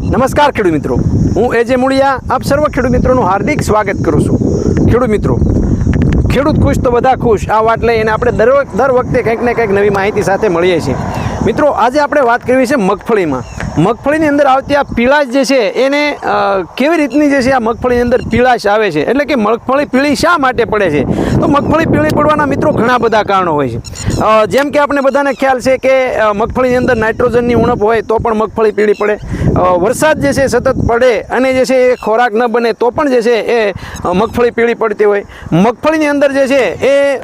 નમસ્કાર ખેડૂત મિત્રો. હું એજે મૂળિયા, આપ સર્વ ખેડૂત મિત્રોનું હાર્દિક સ્વાગત કરું છું. ખેડૂત મિત્રો, ખેડૂત ખુશ તો બધા ખુશ. આ વાત લઈને આપણે દર દર વખતે કંઈક ને કંઈક નવી માહિતી સાથે મળીએ છીએ. મિત્રો, આજે આપણે વાત કરવી છે મગફળીમાં. મગફળીની અંદર આવતી આ પીળાશ જે છે, એને કેવી રીતની જે છે આ મગફળીની અંદર પીળાશ આવે છે? એટલે કે મગફળી પીળી શા માટે પડે છે? તો મગફળી પીળી પડવાના મિત્રો ઘણા બધા કારણો હોય છે. જેમ કે આપણે બધાને ખ્યાલ છે કે મગફળીની અંદર નાઇટ્રોજનની ઉણપ હોય તો પણ મગફળી પીળી પડે. વરસાદ જે છે સતત પડે અને જે છે એ ખોરાક ન બને તો પણ જે છે એ મગફળી પીળી પડતી હોય. મગફળીની અંદર જે છે એ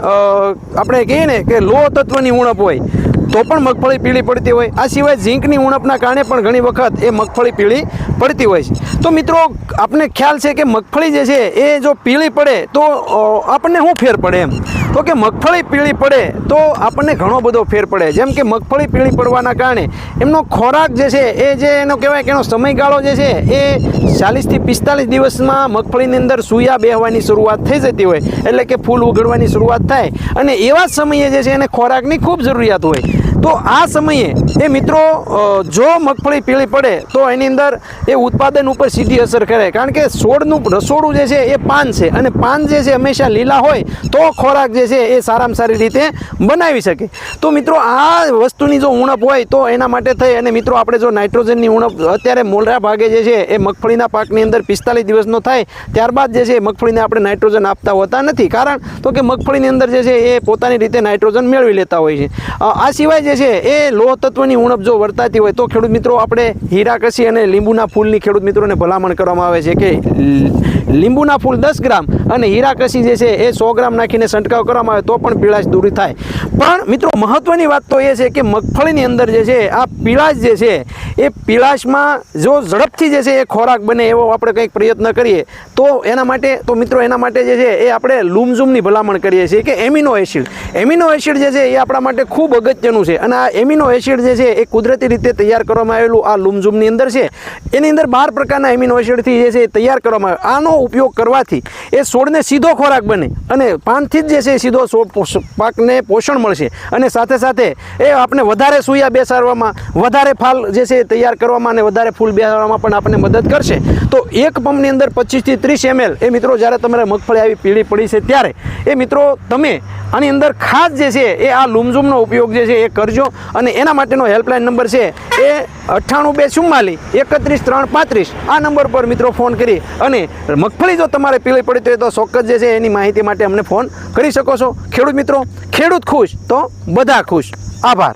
આપણે કહીએ ને કે લો તત્વની ઉણપ હોય. તો પણ મગફળી પીળી પડતી હોય. આ સિવાય ઝીંકની ઉણપના કારણે પણ ઘણી વખત એ મગફળી પીળી પડતી હોય છે. તો મિત્રો, આપને ખ્યાલ છે કે મગફળી જે છે, એ જો પીળી પડે, તો આપણને શું ફેર પડે એમ? તો કે મગફળી પીળી પડે, તો આપણને ઘણો બધો ફેર પડે. જેમ કે મગફળી પીળી પડવાના કારણે, એમનો ખોરાક જે છે, એ જે એનો કહેવાય કે એનો સમયગાળો જે છે, એ ચાલીસથી પિસ્તાલીસ દિવસમાં મગફળીની અંદર સૂયા બેહવાની શરૂઆત થઈ જતી હોય. એટલે કે ફૂલ ઉગડવાની શરૂઆત થાય. અને એવા સમયે જે છે, એને ખોરાકની ખૂબ જરૂરિયાત હોય. તો આ સમયે, એ મિત્રો જો મગફળી પીળી પડે, તો એની અંદર એ ઉત્પાદન ઉપર સીધી અસર કરે. કારણ કે છોડનું રસોડું જે છે એ પાન છે. અને પાન જે છે હંમેશા લીલા હોય તો ખોરાક જે છે એ સારામાં સારી રીતે બનાવી શકે. તો મિત્રો, આ વસ્તુની જો ઉણપ હોય તો એના માટે થઈ અને મિત્રો, આપણે જો નાઇટ્રોજનની ઉણપ અત્યારે મોલરા ભાગે જે છે એ મગફળીના પાકની અંદર પિસ્તાલીસ દિવસનો થાય, ત્યારબાદ જે છે મગફળીને આપણે નાઇટ્રોજન આપતા હોતા નથી. કારણ તો કે મગફળીની અંદર જે છે એ પોતાની રીતે નાઇટ્રોજન મેળવી લેતા હોય છે. આ સિવાય જે છે એ લોહ તત્વની ઉણપ જો વર્તાતી હોય તો ખેડૂત મિત્રો, આપણે હીરાકસી અને લીંબુના ફૂલની ખેડૂત મિત્રોને ભલામણ કરવામાં આવે છે કે લીંબુના ફૂલ દસ ગ્રામ અને હીરાકસી જે છે એ સો ગ્રામ નાખીને છંટકાવ કરવામાં આવે તો પણ પીળાશ દૂર થાય. પણ મિત્રો મહત્ત્વની વાત તો એ છે કે મગફળીની અંદર જે છે આ પીળાશ જે છે એ પીળાશમાં જો ઝડપથી જે છે એ ખોરાક બને એવો આપણે કંઈક પ્રયત્ન કરીએ તો એના માટે તો મિત્રો એના માટે જે છે એ આપણે લૂમઝૂમની ભલામણ કરીએ છીએ કે એમિનો એસિડ. એમિનો એસિડ જે છે એ આપણા માટે ખૂબ અગત્યનું છે અને આ એમિનો એસિડ જે છે એ કુદરતી રીતે તૈયાર કરવામાં આવેલું આ લૂમઝૂમની અંદર છે. એની અંદર બાર પ્રકારના એમિનો એસિડથી જે છે એ તૈયાર કરવામાં આવે. આનો ઉપયોગ કરવાથી એ છોડને સીધો ખોરાક બને અને પાનથી જ જે છે એ સીધો પાકને પોષણ મળશે. અને સાથે સાથે એ આપણે વધારે સૂયા બેસાડવામાં, વધારે ફાલ જે છે એ તૈયાર કરવામાં અને વધારે ફૂલ બેસાડવામાં પણ આપણને મદદ કરશે. તો એક પંપની અંદર પચીસથી ત્રીસ એમએલ, એ મિત્રો જ્યારે તમારે મગફળી આવી પીળી પડી છે ત્યારે, એ મિત્રો તમે આની અંદર ખાસ જે છે એ આ લૂમઝૂમનો ઉપયોગ જે છે એ કરજો અને એના માટેનો હેલ્પલાઇન નંબર છે એ અઠ્ઠાણું બે ચુમ્માલીસ, એકત્રીસ ત્રણ પાંત્રીસ. આ નંબર પર મિત્રો ફોન કરી અને મગફળી જો તમારે પીળી પડી તો ચોક્કસ જે છે એની માહિતી માટે અમને ફોન કરી શકો છો. ખેડૂત મિત્રો, ખેડૂત ખુશ તો બધા ખુશ. આભાર.